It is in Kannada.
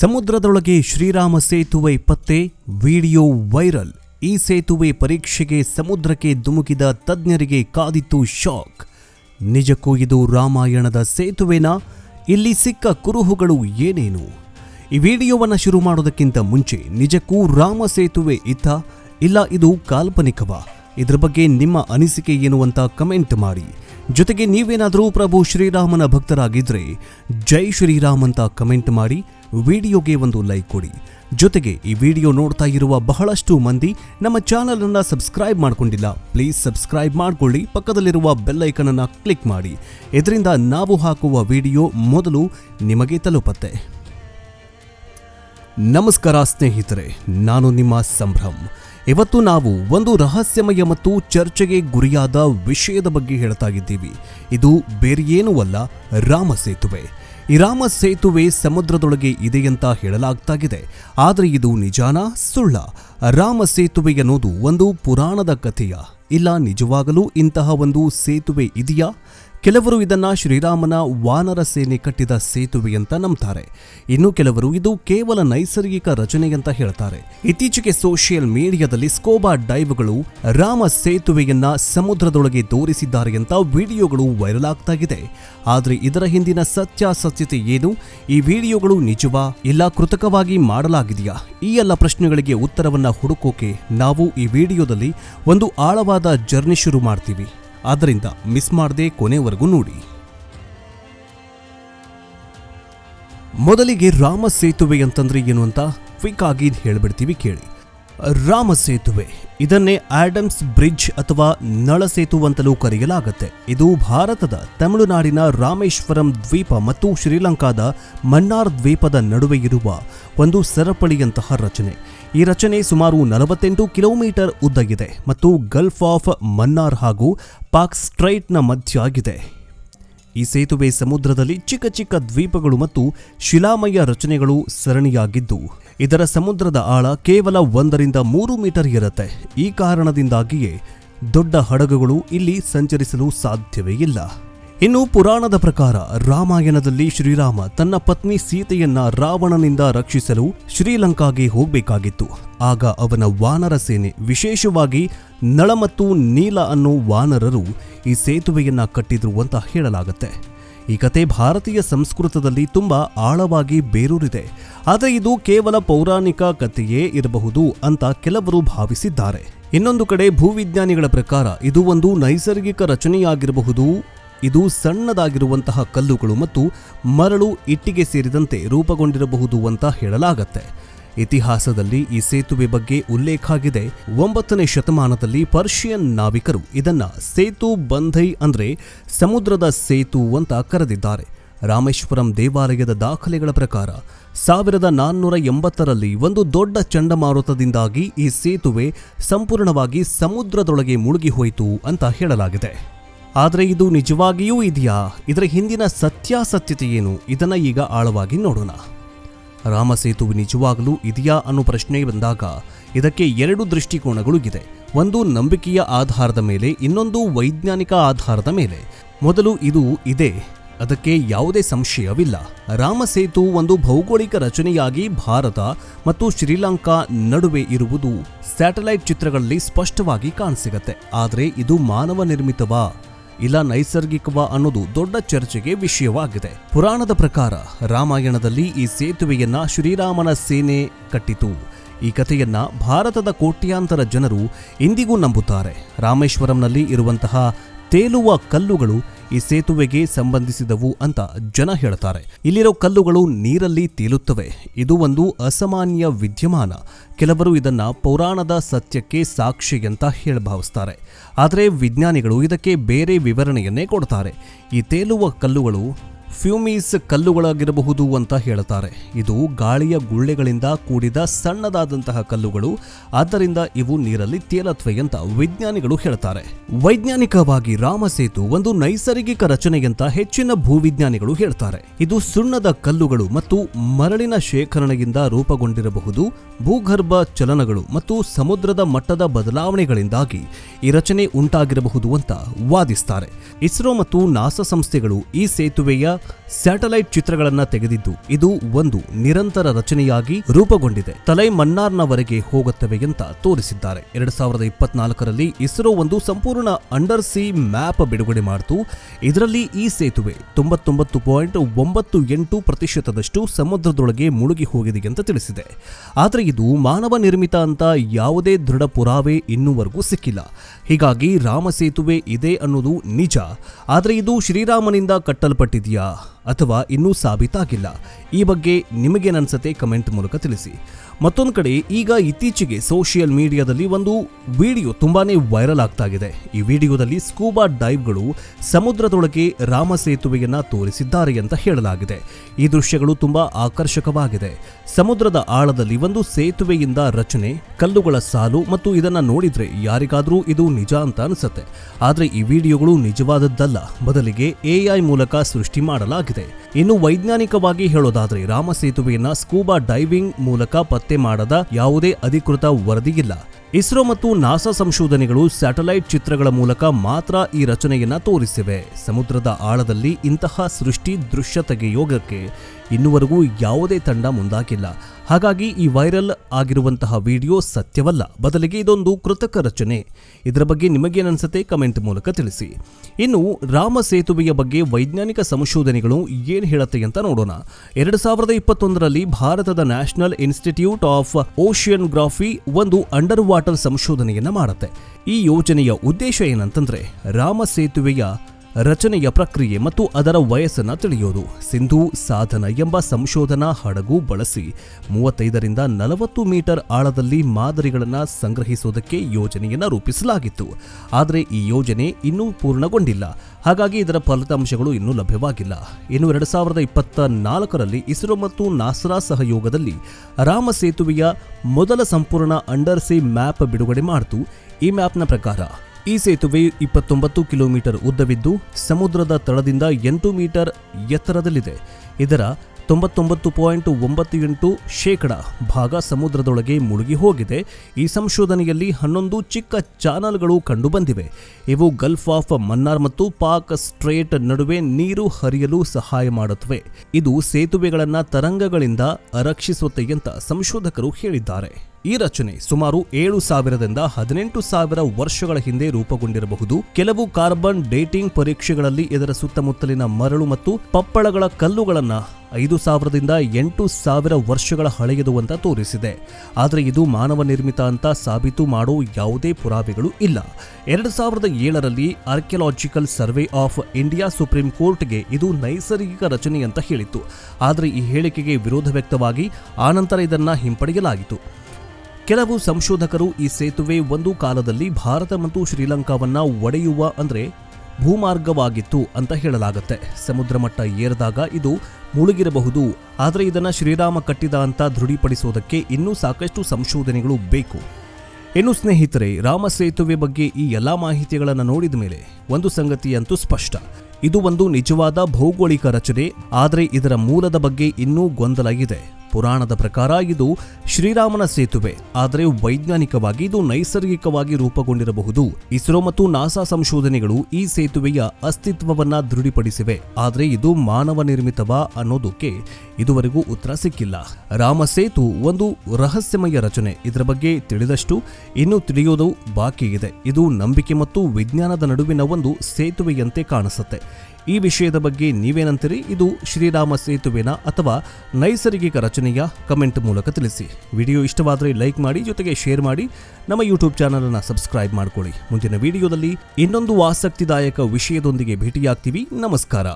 ಸಮುದ್ರದೊಳಗೆ ಶ್ರೀರಾಮ ಸೇತುವೆ ಪತ್ತೆ, ವಿಡಿಯೋ ವೈರಲ್. ಈ ಸೇತುವೆ ಪರೀಕ್ಷೆಗೆ ಸಮುದ್ರಕ್ಕೆ ಧುಮುಕಿದ ತಜ್ಞರಿಗೆ ಕಾದಿತ್ತು ಶಾಕ್. ನಿಜಕ್ಕೂ ಇದು ರಾಮಾಯಣದ ಸೇತುವೆನಾ? ಇಲ್ಲಿ ಸಿಕ್ಕ ಕುರುಹುಗಳು ಏನೇನು? ಈ ವಿಡಿಯೋವನ್ನು ಶುರು ಮಾಡೋದಕ್ಕಿಂತ ಮುಂಚೆ ನಿಜಕ್ಕೂ ರಾಮ ಸೇತುವೆ ಇತ್ತ? ಇಲ್ಲ, ಇದು ಕಾಲ್ಪನಿಕವ? ಇದ್ರ ಬಗ್ಗೆ ನಿಮ್ಮ ಅನಿಸಿಕೆ ಏನು ಅಂತ ಕಮೆಂಟ್ ಮಾಡಿ. ಜೊತೆಗೆ ನೀವೇನಾದರೂ ಪ್ರಭು ಶ್ರೀರಾಮನ ಭಕ್ತರಾಗಿದ್ರೆ ಜೈ ಶ್ರೀರಾಮ್ ಅಂತ ಕಮೆಂಟ್ ಮಾಡಿ ವಿಡಿಯೋಗೆ ಒಂದು ಲೈಕ್ ಕೊಡಿ. ಜೊತೆಗೆ ಈ ವಿಡಿಯೋ ನೋಡ್ತಾ ಇರುವ ಬಹಳಷ್ಟು ಮಂದಿ ನಮ್ಮ ಚಾನಲ್ ಅನ್ನ ಸಬ್ಸ್ಕ್ರೈಬ್ ಮಾಡ್ಕೊಂಡಿಲ್ಲ. ಪ್ಲೀಸ್ ಸಬ್ಸ್ಕ್ರೈಬ್ ಮಾಡಿಕೊಳ್ಳಿ. ಪಕ್ಕದಲ್ಲಿರುವ ಬೆಲ್ ಐಕನ್ ಅನ್ನ ಕ್ಲಿಕ್ ಮಾಡಿ. ಇದರಿಂದ ನಾವು ಹಾಕುವ ವಿಡಿಯೋ ಮೊದಲು ನಿಮಗೆ ತಲುಪತ್ತೆ. ನಮಸ್ಕಾರ ಸ್ನೇಹಿತರೆ, ನಾನು ನಿಮ್ಮ ಸಂಭ್ರಮ್. ಇವತ್ತು ನಾವು ಒಂದು ರಹಸ್ಯಮಯ ಮತ್ತು ಚರ್ಚೆಗೆ ಗುರಿಯಾದ ವಿಷಯದ ಬಗ್ಗೆ ಹೇಳ್ತಾ ಇದ್ದೀವಿ ಇದು ಬೇರೆಯೇನೂ ಅಲ್ಲ, ರಾಮ ಸೇತುವೆ. ಈ ರಾಮ ಸೇತುವೆ ಸಮುದ್ರದೊಳಗೆ ಇದೆಯಂತ ಹೇಳಲಾಗ್ತಾಗಿದೆ. ಆದರೆ ಇದು ನಿಜಾನ, ಸುಳ್ಳ? ರಾಮ ಸೇತುವೆ ಅನ್ನೋದು ಒಂದು ಪುರಾಣದ ಕಥೆಯ? ಇಲ್ಲ ನಿಜವಾಗಲೂ ಇಂತಹ ಒಂದು ಸೇತುವೆ ಇದೆಯಾ? ಕೆಲವರು ಇದನ್ನ ಶ್ರೀರಾಮನ ವಾನರ ಸೇನೆ ಕಟ್ಟಿದ ಸೇತುವೆ ಅಂತ ನಂಬ್ತಾರೆ. ಇನ್ನು ಕೆಲವರು ಇದು ಕೇವಲ ನೈಸರ್ಗಿಕ ರಚನೆ ಅಂತ ಹೇಳ್ತಾರೆ. ಇತ್ತೀಚೆಗೆ ಸೋಷಿಯಲ್ ಮೀಡಿಯಾದಲ್ಲಿ ಸ್ಕೋಬಾ ಡೈವ್ಗಳು ರಾಮ ಸೇತುವೆಯನ್ನ ಸಮುದ್ರದೊಳಗೆ ತೋರಿಸಿದ್ದಾರೆ ಅಂತ ವಿಡಿಯೋಗಳು ವೈರಲ್ ಆಗ್ತಾ ಇದೆ. ಆದರೆ ಇದರ ಹಿಂದಿನ ಸತ್ಯಾಸತ್ಯತೆ ಏನು? ಈ ವಿಡಿಯೋಗಳು ನಿಜವಾ? ಇಲ್ಲ ಕೃತಕವಾಗಿ ಮಾಡಲಾಗಿದೆಯಾ? ಈ ಎಲ್ಲ ಪ್ರಶ್ನೆಗಳಿಗೆ ಉತ್ತರವನ್ನ ಹುಡುಕೋಕೆ ನಾವು ಈ ವಿಡಿಯೋದಲ್ಲಿ ಒಂದು ಆಳವಾದ ಜರ್ನಿ ಶುರು ಮಾಡ್ತೀವಿ. ಆದ್ದರಿಂದ ಮಿಸ್ ಮಾಡದೆ ಕೊನೆವರೆಗೂ ನೋಡಿ. ಮೊದಲಿಗೆ ರಾಮ ಸೇತುವೆ ಅಂತಂದ್ರೆ ಏನು ಅಂತ ಕ್ವಿಕ್ ಆಗಿ ಹೇಳ್ಬಿಡ್ತೀವಿ ಕೇಳಿ. ರಾಮ ಸೇತುವೆ, ಇದನ್ನೇ ಆಡಮ್ಸ್ ಬ್ರಿಡ್ಜ್ ಅಥವಾ ನಳ ಸೇತು ಅಂತಲೂ ಕರೆಯಲಾಗುತ್ತೆ. ಇದು ಭಾರತದ ತಮಿಳುನಾಡಿನ ರಾಮೇಶ್ವರಂ ದ್ವೀಪ ಮತ್ತು ಶ್ರೀಲಂಕಾದ ಮನ್ನಾರ್ ದ್ವೀಪದ ನಡುವೆ ಇರುವ ಒಂದು ಸರಪಳಿಯಂತಹ ರಚನೆ. ಈ ರಚನೆ ಸುಮಾರು ನಲವತ್ತೆಂಟು ಕಿಲೋಮೀಟರ್ ಉದ್ದಗಿದೆ ಮತ್ತು ಗಲ್ಫ್ ಆಫ್ ಮನ್ನಾರ್ ಹಾಗೂ ಪಾಕ್ ಸ್ಟ್ರೈಟ್ನ ಮಧ್ಯ ಆಗಿದೆ. ಈ ಸೇತುವೆ ಸಮುದ್ರದಲ್ಲಿ ಚಿಕ್ಕ ಚಿಕ್ಕ ದ್ವೀಪಗಳು ಮತ್ತು ಶಿಲಾಮಯ ರಚನೆಗಳು ಸರಣಿಯಾಗಿದ್ದು, ಇದರ ಸಮುದ್ರದ ಆಳ ಕೇವಲ ಒಂದರಿಂದ ಮೂರು ಮೀಟರ್ ಇರುತ್ತೆ. ಈ ಕಾರಣದಿಂದಾಗಿಯೇ ದೊಡ್ಡ ಹಡಗುಗಳು ಇಲ್ಲಿ ಸಂಚರಿಸಲು ಸಾಧ್ಯವೇ ಇಲ್ಲ. ಇನ್ನು ಪುರಾಣದ ಪ್ರಕಾರ ರಾಮಾಯಣದಲ್ಲಿ ಶ್ರೀರಾಮ ತನ್ನ ಪತ್ನಿ ಸೀತೆಯನ್ನ ರಾವಣನಿಂದ ರಕ್ಷಿಸಲು ಶ್ರೀಲಂಕಾಗೆ ಹೋಗಬೇಕಾಗಿತ್ತು. ಆಗ ಅವನ ವಾನರ ಸೇನೆ ವಿಶೇಷವಾಗಿ ನಳ ಮತ್ತು ನೀಲ ಅನ್ನೋ ವಾನರರು ಈ ಸೇತುವೆಯನ್ನ ಕಟ್ಟಿದ್ರು ಅಂತ ಹೇಳಲಾಗುತ್ತೆ. ಈ ಕತೆ ಭಾರತೀಯ ಸಂಸ್ಕೃತದಲ್ಲಿ ತುಂಬಾ ಆಳವಾಗಿ ಬೇರೂರಿದೆ. ಆದರೆ ಇದು ಕೇವಲ ಪೌರಾಣಿಕ ಕಥೆಯೇ ಇರಬಹುದು ಅಂತ ಕೆಲವರು ಭಾವಿಸಿದ್ದಾರೆ. ಇನ್ನೊಂದು ಕಡೆ ಭೂವಿಜ್ಞಾನಿಗಳ ಪ್ರಕಾರ ಇದು ಒಂದು ನೈಸರ್ಗಿಕ ರಚನೆಯಾಗಿರಬಹುದು ಇದು ಸಣ್ಣದಾಗಿರುವಂತಹ ಕಲ್ಲುಗಳು ಮತ್ತು ಮರಳು ಇಟ್ಟಿಗೆ ಸೇರಿದಂತೆ ರೂಪುಗೊಂಡಿರಬಹುದು ಅಂತ ಹೇಳಲಾಗತ್ತೆ. ಇತಿಹಾಸದಲ್ಲಿ ಈ ಸೇತುವೆ ಬಗ್ಗೆ ಉಲ್ಲೇಖ ಆಗಿದೆ. ಒಂಬತ್ತನೇ ಶತಮಾನದಲ್ಲಿ ಪರ್ಷಿಯನ್ ನಾವಿಕರು ಇದನ್ನ ಸೇತು ಬಂಧೈ ಅಂದ್ರೆ ಸಮುದ್ರದ ಸೇತು ಅಂತ ಕರೆದಿದ್ದಾರೆ. ರಾಮೇಶ್ವರಂ ದೇವಾಲಯದ ದಾಖಲೆಗಳ ಪ್ರಕಾರ ಸಾವಿರದ ನಾನ್ನೂರ ಎಂಬತ್ತರಲ್ಲಿ ಒಂದು ದೊಡ್ಡ ಚಂಡಮಾರುತದಿಂದಾಗಿ ಈ ಸೇತುವೆ ಸಂಪೂರ್ಣವಾಗಿ ಸಮುದ್ರದೊಳಗೆ ಮುಳುಗಿ ಹೋಯಿತು ಅಂತ ಹೇಳಲಾಗಿದೆ. ಆದರೆ ಇದು ನಿಜವಾಗಿಯೂ ಇದೆಯಾ? ಇದರ ಹಿಂದಿನ ಸತ್ಯಾಸತ್ಯತೆ ಏನು ಇದನ್ನು ಈಗ ಆಳವಾಗಿ ನೋಡೋಣ. ರಾಮ ಸೇತುವೆ ನಿಜವಾಗಲೂ ಇದೆಯಾ ಅನ್ನೋ ಪ್ರಶ್ನೆ ಬಂದಾಗ ಇದಕ್ಕೆ ಎರಡು ದೃಷ್ಟಿಕೋನಗಳು ಇದೆ. ಒಂದು ನಂಬಿಕೆಯ ಆಧಾರದ ಮೇಲೆ, ಇನ್ನೊಂದು ವೈಜ್ಞಾನಿಕ ಆಧಾರದ ಮೇಲೆ. ಮೊದಲು ಇದು ಇದೆ. ಅದಕ್ಕೆ ಯಾವುದೇ ಸಂಶಯವಿಲ್ಲ. ರಾಮ ಸೇತು ಒಂದು ಭೌಗೋಳಿಕ ರಚನೆಯಾಗಿ ಭಾರತ ಮತ್ತು ಶ್ರೀಲಂಕಾ ನಡುವೆ ಇರುವುದು ಸ್ಯಾಟಲೈಟ್ ಚಿತ್ರಗಳಲ್ಲಿ ಸ್ಪಷ್ಟವಾಗಿ ಕಾಣಸಿಗತ್ತೆ. ಆದರೆ ಇದು ಮಾನವ ನಿರ್ಮಿತವಾ? ಇಲ್ಲ ನೈಸರ್ಗಿಕವಾ ಅನ್ನೋದು ದೊಡ್ಡ ಚರ್ಚೆಗೆ ವಿಷಯವಾಗಿದೆ. ಪುರಾಣದ ಪ್ರಕಾರ ರಾಮಾಯಣದಲ್ಲಿ ಈ ಸೇತುವೆಯನ್ನ ಶ್ರೀರಾಮನ ಸೇನೆ ಕಟ್ಟಿತು. ಈ ಕಥೆಯನ್ನ ಭಾರತದ ಕೋಟ್ಯಾಂತರ ಜನರು ಇಂದಿಗೂ ನಂಬುತ್ತಾರೆ. ರಾಮೇಶ್ವರಂನಲ್ಲಿ ಇರುವಂತಹ ತೇಲುವ ಕಲ್ಲುಗಳು ಈ ಸೇತುವೆಗೆ ಸಂಬಂಧಿಸಿದವು ಅಂತ ಜನ ಹೇಳ್ತಾರೆ. ಇಲ್ಲಿರೋ ಕಲ್ಲುಗಳು ನೀರಲ್ಲಿ ತೇಲುತ್ತವೆ. ಇದು ಒಂದು ಅಸಾಮಾನ್ಯ ವಿದ್ಯಮಾನ. ಕೆಲವರು ಇದನ್ನ ಪೌರಾಣದ ಸತ್ಯಕ್ಕೆ ಸಾಕ್ಷಿ ಅಂತ ಹೇಳ್ಭಾವಿಸ್ತಾರೆ. ಆದರೆ ವಿಜ್ಞಾನಿಗಳು ಇದಕ್ಕೆ ಬೇರೆ ವಿವರಣೆಯನ್ನೇ ಕೊಡ್ತಾರೆ. ಈ ತೇಲುವ ಕಲ್ಲುಗಳು ಫ್ಯೂಮೀಸ್ ಕಲ್ಲುಗಳಾಗಿರಬಹುದು ಅಂತ ಹೇಳ್ತಾರೆ ಇದು ಗಾಳಿಯ ಗುಳ್ಳೆಗಳಿಂದ ಕೂಡಿದ ಸಣ್ಣದಾದಂತಹ ಕಲ್ಲುಗಳು, ಆದ್ದರಿಂದ ಇವು ನೀರಲ್ಲಿ ತೇಲತ್ವೆ ಅಂತ ವಿಜ್ಞಾನಿಗಳು ಹೇಳ್ತಾರೆ. ವೈಜ್ಞಾನಿಕವಾಗಿ ರಾಮಸೇತು ಒಂದು ನೈಸರ್ಗಿಕ ರಚನೆಯಂತ ಹೆಚ್ಚಿನ ಭೂವಿಜ್ಞಾನಿಗಳು ಹೇಳ್ತಾರೆ. ಇದು ಸುಣ್ಣದ ಕಲ್ಲುಗಳು ಮತ್ತು ಮರಳಿನ ಶೇಖರಣೆಯಿಂದ ರೂಪುಗೊಂಡಿರಬಹುದು, ಭೂಗರ್ಭ ಚಲನಗಳು ಮತ್ತು ಸಮುದ್ರದ ಮಟ್ಟದ ಬದಲಾವಣೆಗಳಿಂದಾಗಿ ಈ ರಚನೆ ಉಂಟಾಗಿರಬಹುದು ಅಂತ ವಾದಿಸ್ತಾರೆ. ಇಸ್ರೋ ಮತ್ತು ನಾಸಾ ಸಂಸ್ಥೆಗಳು ಈ ಸೇತುವೆಯ 4. ಸ್ಯಾಟಲೈಟ್ ಚಿತ್ರಗಳನ್ನು ತೆಗೆದಿದ್ದು ಇದು ಒಂದು ನಿರಂತರ ರಚನೆಯಾಗಿ ರೂಪುಗೊಂಡಿದೆ. ತಲೈ ಮನ್ನಾರ್ನವರೆಗೆ ಹೋಗುತ್ತವೆ ಅಂತ ತೋರಿಸಿದ್ದಾರೆ. ಎರಡ್ ಸಾವಿರದ ಇಪ್ಪತ್ನಾಲ್ಕರಲ್ಲಿ ಇಸ್ರೋ ಒಂದು ಸಂಪೂರ್ಣ ಅಂಡರ್ ಸಿ ಮ್ಯಾಪ್ ಬಿಡುಗಡೆ ಮಾಡಿತು. ಇದರಲ್ಲಿ ಈ ಸೇತುವೆ ತೊಂಬತ್ತೊಂಬತ್ತು ಪಾಯಿಂಟ್ ಒಂಬತ್ತು ಎಂಟು ಪ್ರತಿಶತದಷ್ಟು ಸಮುದ್ರದೊಳಗೆ ಮುಳುಗಿ ಹೋಗಿದೆ ಅಂತ ತಿಳಿಸಿದೆ. ಆದರೆ ಇದು ಮಾನವ ನಿರ್ಮಿತ ಅಂತ ಯಾವುದೇ ದೃಢ ಪುರಾವೆ ಇನ್ನೂವರೆಗೂ ಸಿಕ್ಕಿಲ್ಲ. ಹೀಗಾಗಿ ರಾಮ ಸೇತುವೆ ಇದೆ ಅನ್ನೋದು ನಿಜ. ಆದರೆ ಇದು ಶ್ರೀರಾಮನಿಂದ ಕಟ್ಟಲ್ಪಟ್ಟಿದೆಯಾ? ಅಥವಾ ಇನ್ನೂ ಸಾಬೀತಾಗಿಲ್ಲ. ಈ ಬಗ್ಗೆ ನಿಮಗೇನನ್ಸತ್ತೆ ಕಮೆಂಟ್ ಮೂಲಕ ತಿಳಿಸಿ. ಮತ್ತೊಂದು ಕಡೆ, ಈಗ ಇತ್ತೀಚೆಗೆ ಸೋಷಿಯಲ್ ಮೀಡಿಯಾದಲ್ಲಿ ಒಂದು ವಿಡಿಯೋ ತುಂಬಾನೇ ವೈರಲ್ ಆಗ್ತಾ ಇದೆ ಈ ವಿಡಿಯೋದಲ್ಲಿ ಸ್ಕೂಬಾ ಡೈವ್ಗಳು ಸಮುದ್ರದೊಳಗೆ ರಾಮ ಸೇತುವೆಯನ್ನ ತೋರಿಸಿದ್ದಾರೆ ಅಂತ ಹೇಳಲಾಗಿದೆ. ಈ ದೃಶ್ಯಗಳು ತುಂಬಾ ಆಕರ್ಷಕವಾಗಿದೆ. ಸಮುದ್ರದ ಆಳದಲ್ಲಿ ಒಂದು ಸೇತುವೆಯಿಂದ ರಚನೆ, ಕಲ್ಲುಗಳ ಸಾಲು ಮತ್ತು ಇದನ್ನ ನೋಡಿದ್ರೆ ಯಾರಿಗಾದರೂ ಇದು ನಿಜ ಅಂತ ಅನಿಸುತ್ತೆ. ಆದರೆ ಈ ವಿಡಿಯೋಗಳು ನಿಜವಾದದ್ದಲ್ಲ. ಬದಲಿಗೆ ಎಐ ಮೂಲಕ ಸೃಷ್ಟಿ ಮಾಡಲಾಗಿದೆ. ಇನ್ನು ವೈಜ್ಞಾನಿಕವಾಗಿ ಹೇಳೋದಾದ್ರೆ, ರಾಮ ಸೇತುವೆಯನ್ನ ಸ್ಕೂಬಾ ಡೈವಿಂಗ್ ಮೂಲಕ ಪತ್ತೆ ಮಾಡದ ಯಾವುದೇ ಅಧಿಕೃತ ವರದಿಯಿಲ್ಲ. ಇಸ್ರೋ ಮತ್ತು ನಾಸಾ ಸಂಶೋಧನೆಗಳು ಸ್ಯಾಟಲೈಟ್ ಚಿತ್ರಗಳ ಮೂಲಕ ಮಾತ್ರ ಈ ರಚನೆಯನ್ನ ತೋರಿಸಿವೆ. ಸಮುದ್ರದ ಆಳದಲ್ಲಿ ಇಂತಹ ಸೃಷ್ಟಿ ದೃಶ್ಯ ತೆಗೆಯೋಗಕ್ಕೆ ಇನ್ನುವರೆಗೂ ಯಾವುದೇ ತಂಡ ಮುಂದಾಗಿಲ್ಲ. ಹಾಗಾಗಿ ಈ ವೈರಲ್ ಆಗಿರುವಂತಹ ವಿಡಿಯೋ ಸತ್ಯವಲ್ಲ. ಬದಲಿಗೆ ಇದೊಂದು ಕೃತಕ ರಚನೆ. ಇದರ ಬಗ್ಗೆ ನಿಮಗೇನನ್ಸುತ್ತೆ ಕಮೆಂಟ್ ಮೂಲಕ ತಿಳಿಸಿ. ಇನ್ನು ರಾಮ ಸೇತುವೆಯ ಬಗ್ಗೆ ವೈಜ್ಞಾನಿಕ ಸಂಶೋಧನೆಗಳು ಏನು ಹೇಳುತ್ತೆ ಅಂತ ನೋಡೋಣ. ಎರಡು ಸಾವಿರದ ಇಪ್ಪತ್ತೊಂದರಲ್ಲಿ ಭಾರತದ ನ್ಯಾಷನಲ್ ಇನ್ಸ್ಟಿಟ್ಯೂಟ್ ಆಫ್ ಓಷಿಯನ್ಗ್ರಾಫಿ ಒಂದು ಅಂಡರ್ ವಾಟರ್ ಸಂಶೋಧನೆಯನ್ನು ಮಾಡುತ್ತೆ. ಈ ಯೋಜನೆಯ ಉದ್ದೇಶ ಏನಂತಂದ್ರೆ, ರಾಮ ಸೇತುವೆಯ ರಚನೆಯ ಪ್ರಕ್ರಿಯೆ ಮತ್ತು ಅದರ ವಯಸ್ಸನ್ನು ತಿಳಿಯೋದು. ಸಿಂಧೂ ಸಾಧನ ಎಂಬ ಸಂಶೋಧನಾ ಹಡಗು ಬಳಸಿ ಮೂವತ್ತೈದರಿಂದ ನಲವತ್ತು ಮೀಟರ್ ಆಳದಲ್ಲಿ ಮಾದರಿಗಳನ್ನು ಸಂಗ್ರಹಿಸೋದಕ್ಕೆ ಯೋಜನೆಯನ್ನು ರೂಪಿಸಲಾಗಿತ್ತು. ಆದರೆ ಈ ಯೋಜನೆ ಇನ್ನೂ ಪೂರ್ಣಗೊಂಡಿಲ್ಲ. ಹಾಗಾಗಿ ಇದರ ಫಲಿತಾಂಶಗಳು ಇನ್ನೂ ಲಭ್ಯವಾಗಿಲ್ಲ. ಇನ್ನು ಎರಡು ಸಾವಿರದ ಇಪ್ಪತ್ತ ನಾಲ್ಕರಲ್ಲಿ ಇಸ್ರೋ ಮತ್ತು ನಾಸ್ರಾ ಸಹಯೋಗದಲ್ಲಿ ರಾಮ ಸೇತುವೆಯ ಮೊದಲ ಸಂಪೂರ್ಣ ಅಂಡರ್ ಸಿ ಮ್ಯಾಪ್ ಬಿಡುಗಡೆ ಮಾಡಿತು. ಈ ಮ್ಯಾಪ್ನ ಪ್ರಕಾರ ಈ ಸೇತುವೆ ಇಪ್ಪತ್ತೊಂಬತ್ತು ಕಿಲೋಮೀಟರ್ ಉದ್ದವಿದ್ದು ಸಮುದ್ರದ ತಳದಿಂದ ಎಂಟು ಮೀಟರ್ ಎತ್ತರದಲ್ಲಿದೆ. ಇದರ ತೊಂಬತ್ತೊಂಬತ್ತು ಪಾಯಿಂಟ್ ಒಂಬತ್ತು ಎಂಟು ಶೇಕಡ ಭಾಗ ಸಮುದ್ರದೊಳಗೆ ಮುಳುಗಿ ಹೋಗಿದೆ. ಈ ಸಂಶೋಧನೆಯಲ್ಲಿ ಹನ್ನೊಂದು ಚಿಕ್ಕ ಚಾನಲ್ಗಳು ಕಂಡುಬಂದಿವೆ. ಇವು ಗಲ್ಫ್ ಆಫ್ ಮನ್ನಾರ್ ಮತ್ತು ಪಾಕ್ ಸ್ಟ್ರೇಟ್ ನಡುವೆ ನೀರು ಹರಿಯಲು ಸಹಾಯ ಮಾಡುತ್ತವೆ. ಇದು ಸೇತುವೆಗಳನ್ನು ತರಂಗಗಳಿಂದ ರಕ್ಷಿಸುತ್ತೆ ಅಂತ ಸಂಶೋಧಕರು ಹೇಳಿದ್ದಾರೆ. ಈ ರಚನೆ ಸುಮಾರು ಏಳು ಸಾವಿರದಿಂದ ಹದಿನೆಂಟು ಸಾವಿರ ವರ್ಷಗಳ ಹಿಂದೆ ರೂಪುಗೊಂಡಿರಬಹುದು. ಕೆಲವು ಕಾರ್ಬನ್ ಡೇಟಿಂಗ್ ಪರೀಕ್ಷೆಗಳಲ್ಲಿ ಇದರ ಸುತ್ತಮುತ್ತಲಿನ ಮರಳು ಮತ್ತು ಪಪ್ಪಳಗಳ ಕಲ್ಲುಗಳನ್ನ ಐದು ಸಾವಿರದಿಂದ ಎಂಟು ಸಾವಿರ ವರ್ಷಗಳ ಹಳೆಯದು ಅಂತ ತೋರಿಸಿದೆ. ಆದರೆ ಇದು ಮಾನವ ನಿರ್ಮಿತ ಅಂತ ಸಾಬೀತು ಮಾಡೋ ಯಾವುದೇ ಪುರಾವೆಗಳು ಇಲ್ಲ. ಎರಡು ಸಾವಿರದ ಏಳರಲ್ಲಿ archaeological survey of India supreme ಕೋರ್ಟ್ಗೆ ಇದು ನೈಸರ್ಗಿಕ ರಚನೆ ಅಂತ ಹೇಳಿತ್ತು. ಆದರೆ ಈ ಹೇಳಿಕೆಗೆ ವಿರೋಧ ವ್ಯಕ್ತವಾಗಿ ಆನಂತರ ಇದನ್ನು ಹಿಂಪಡೆಯಲಾಯಿತು. ಕೆಲವು ಸಂಶೋಧಕರು ಈ ಸೇತುವೆ ಒಂದು ಕಾಲದಲ್ಲಿ ಭಾರತ ಮತ್ತು ಶ್ರೀಲಂಕಾವನ್ನ ಒಡೆಯುವ ಅಂದ್ರೆ ಭೂಮಾರ್ಗವಾಗಿತ್ತು ಅಂತ ಹೇಳಲಾಗುತ್ತೆ. ಸಮುದ್ರ ಮಟ್ಟ ಏರಿದಾಗ ಇದು ಮುಳುಗಿರಬಹುದು. ಆದರೆ ಇದನ್ನು ಶ್ರೀರಾಮ ಕಟ್ಟಿದ ಅಂತ ದೃಢೀಪಡಿಸೋದಕ್ಕೆ ಇನ್ನೂ ಸಾಕಷ್ಟು ಸಂಶೋಧನೆಗಳು ಬೇಕು. ಇನ್ನು ಸ್ನೇಹಿತರೆ, ರಾಮ ಸೇತುವೆ ಬಗ್ಗೆ ಈ ಎಲ್ಲ ಮಾಹಿತಿಗಳನ್ನು ನೋಡಿದ ಮೇಲೆ ಒಂದು ಸಂಗತಿಯಂತೂ ಸ್ಪಷ್ಟ. ಇದು ಒಂದು ನಿಜವಾದ ಭೌಗೋಳಿಕ ರಚನೆ, ಆದರೆ ಇದರ ಮೂಲದ ಬಗ್ಗೆ ಇನ್ನೂ ಗೊಂದಲ ಇದೆ. ಪುರಾಣದ ಪ್ರಕಾರ ಇದು ಶ್ರೀರಾಮನ ಸೇತುವೆ. ಆದರೆ ವೈಜ್ಞಾನಿಕವಾಗಿ ಇದು ನೈಸರ್ಗಿಕವಾಗಿ ರೂಪುಗೊಂಡಿರಬಹುದು. ಇಸ್ರೋ ಮತ್ತು ನಾಸಾ ಸಂಶೋಧನೆಗಳು ಈ ಸೇತುವೆಯ ಅಸ್ತಿತ್ವವನ್ನ ದೃಢಪಡಿಸಿವೆ ಆದರೆ ಇದು ಮಾನವ ನಿರ್ಮಿತವಾ ಅನ್ನೋದಕ್ಕೆ ಇದುವರೆಗೂ ಉತ್ತರ ಸಿಕ್ಕಿಲ್ಲ. ರಾಮ ಸೇತು ಒಂದು ರಹಸ್ಯಮಯ ರಚನೆ. ಇದರ ಬಗ್ಗೆ ತಿಳಿದಷ್ಟು ಇನ್ನೂ ತಿಳಿಯೋದು ಬಾಕಿ ಇದೆ. ಇದು ನಂಬಿಕೆ ಮತ್ತು ವಿಜ್ಞಾನದ ನಡುವಿನ ಒಂದು ಸೇತುವೆಯಂತೆ ಕಾಣಿಸುತ್ತೆ. ಈ ವಿಷಯದ ಬಗ್ಗೆ ನೀವೇನಂತೀರಿ? ಇದು ಶ್ರೀರಾಮ ಸೇತುವೆನ ಅಥವಾ ನೈಸರ್ಗಿಕ ರಚನೆಯ ಕಮೆಂಟ್ ಮೂಲಕ ತಿಳಿಸಿ. ವಿಡಿಯೋ ಇಷ್ಟವಾದರೆ ಲೈಕ್ ಮಾಡಿ, ಜೊತೆಗೆ ಶೇರ್ ಮಾಡಿ. ನಮ್ಮ ಯೂಟ್ಯೂಬ್ ಚಾನಲ್ ಅನ್ನು ಸಬ್ಸ್ಕ್ರೈಬ್ ಮಾಡ್ಕೊಳ್ಳಿ. ಮುಂದಿನ ವಿಡಿಯೋದಲ್ಲಿ ಇನ್ನೊಂದು ಆಸಕ್ತಿದಾಯಕ ವಿಷಯದೊಂದಿಗೆ ಭೇಟಿಯಾಗ್ತೀವಿ. ನಮಸ್ಕಾರ.